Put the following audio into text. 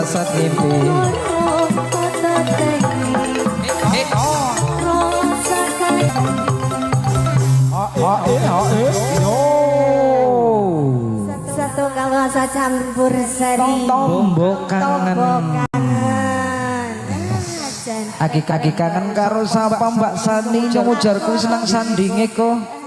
Rasa sakit Eh, oh Ah, eh, ah, eh Yo Satu kawasan campur sari Tombo kangen. Kangen Aki-aki kangen karo sapa Mbak Sani? Nyong ujarku senang sandinge kok